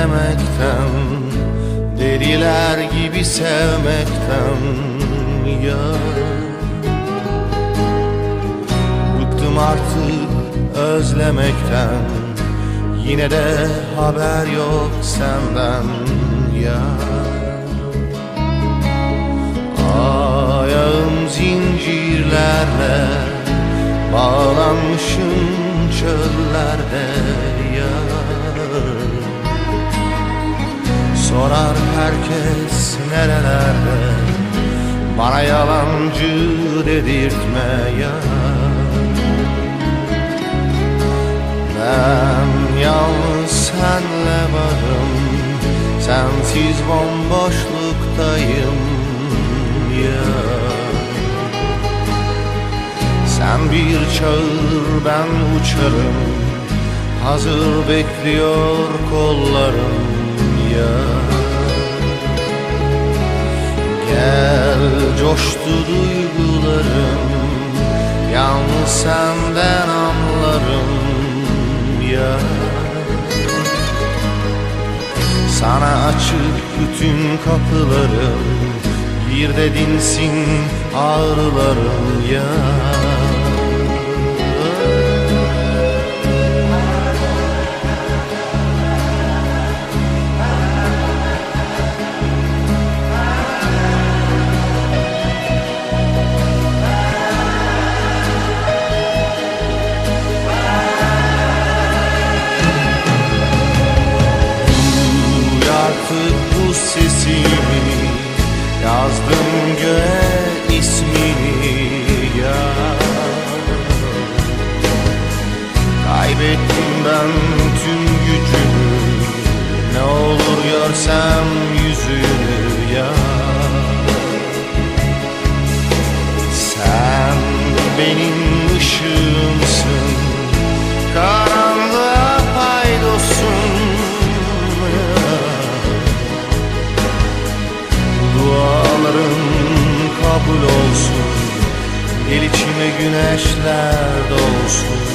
sevmekten Deliler gibi sevmekten ya. Bıktım artık özlemekten Yine de haber yok senden ya. Ayağım zincirlerle Bağlanmışım çöllerde. Sorar herkes nerelerde? Bana yalancı dedirtme ya Ben yalnız senle varım Sensiz bomboşluktayım ya. Sen bir çağır ben uçarım Hazır bekliyor kollarım ya. Gel coştu duygularım Yalnız senden anlarım ya. Sana açık bütün kapılarım Bir de dinsin ağrılarım ya Jesus.